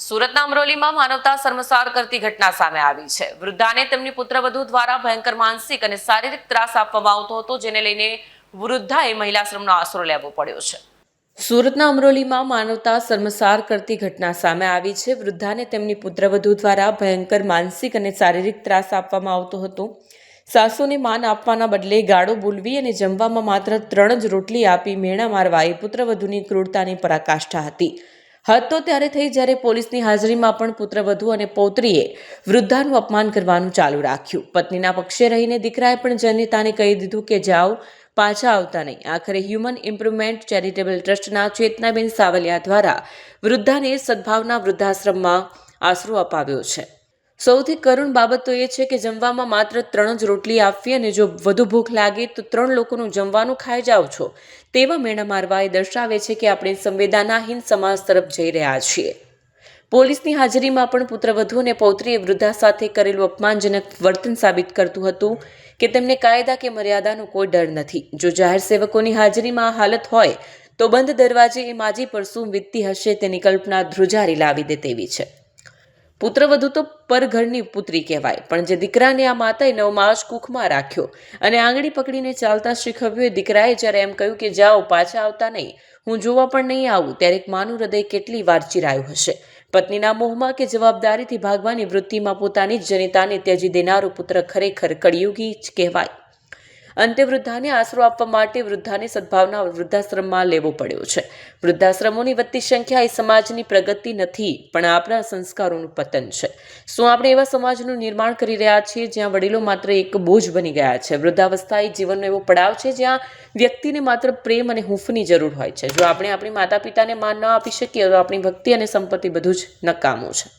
સુરતના અમરોલીમાં માનવતા શર્મસાર કરતી ઘટના સામે આવી છે. વૃદ્ધાને તેમની પુત્રવધુ દ્વારા ભયંકર માનસિક અને શારીરિક ત્રાસ આપવામાં આવતો હતો, જેને લઈને વૃદ્ધાએ મહિલાશ્રમનો આશરો લેવો પડ્યો છે. સુરતના અમરોલીમાં માનવતા શર્મસાર કરતી ઘટના સામે આવી છે. વૃદ્ધાને તેમની પુત્રવધુ દ્વારા ભયંકર માનસિક અને શારીરિક ત્રાસ આપવામાં આવતો હતો. સાસુને માન આપવાના બદલે ગાળો બોલવી અને જમવામાં માત્ર ત્રણ જ રોટલી આપી મેણા મારવા એ પુત્રવધુની ક્રૂરતાની પરાકાષ્ઠા હતી. હદ તો ત્યારે થઈ જ્યારે પોલીસની હાજરીમાં પણ પુત્રવધુ અને પૌત્રીએ વૃદ્ધાનું અપમાન કરવાનું ચાલુ રાખ્યું. પત્નીના પક્ષે રહીને દીકરાએ પણ જનિતાને કહી દીધું કે જાઓ, પાછા આવતા નહીં. આખરે હ્યુમન ઇમ્પ્રુવમેન્ટ ચેરિટેબલ ટ્રસ્ટના ચેતનાબેન સાવલિયા દ્વારા વૃદ્ધાને સદભાવના વૃદ્ધાશ્રમમાં આશરો અપાવ્યો છે. સૌથી કરુણ બાબત તો એ છે કે જમવામાં માત્ર ત્રણ જ રોટલી આપવી અને જો વધુ ભૂખ લાગે તો ત્રણ લોકોનું જમવાનું ખાઈ જાઓ છો. તેવા મેણા મારવા એ દર્શાવે છે કે આપણે સંવેદનાહીન સમાજ તરફ જઈ રહ્યા છીએ. પોલીસની હાજરીમાં પણ પુત્રવધુ અને પૌત્રીએ વૃદ્ધા સાથે કરેલું અપમાનજનક વર્તન સાબિત કરતું હતું કે તેમને કાયદા કે મર્યાદાનો કોઈ ડર નથી. જો જાહેર સેવકોની હાજરીમાં આ હાલત હોય તો બંધ દરવાજે એ માજી પર શું વીતતી હશે તેની કલ્પના ધ્રુજારી લાવી દે તેવી છે. પુત્રવધુ તો પરઘરની પુત્રી કહેવાય. પણ જે દીકરાને આ માતાએ નવ માસ કુખમાં રાખ્યો અને આંગળી પકડીને ચાલતા શીખવ્યું, એ દીકરાએ જ્યારે એમ કહ્યું કે, જાઓ, પાછા આવતા નહીં. હું જોવા પણ નહીં આવું. ત્યારે એક માનું હૃદય કેટલી વાર ચિરાયું હશે. પત્નીના મોહમાં કે જવાબદારીથી ભાગવાની વૃત્તિમાં પોતાની જ જનિતાને ત્યજી દેનારો પુત્ર ખરેખર કળિયુગી જ કહેવાય. અંતે વૃદ્ધાને આશરો આપવા માટે વૃદ્ધાને સદભાવના વૃદ્ધાશ્રમમાં લેવો પડ્યો છે. વૃદ્ધાશ્રમોની વધતી સંખ્યા એ સમાજની પ્રગતિ નથી, પણ આપણા સંસ્કારોનું પતન છે. શું આપણે એવા સમાજનું નિર્માણ કરી રહ્યા છીએ જ્યાં વડીલો માત્ર એક બોજ બની ગયા છે? વૃદ્ધાવસ્થા એ જીવનનો એવો પડાવ છે જ્યાં વ્યક્તિને માત્ર પ્રેમ અને હૂંફની જરૂર હોય છે. જો આપણે આપણી માતા પિતાને માન ન આપી શકીએ, તો આપણી ભક્તિ અને સંપત્તિ બધું જ નકામું છે.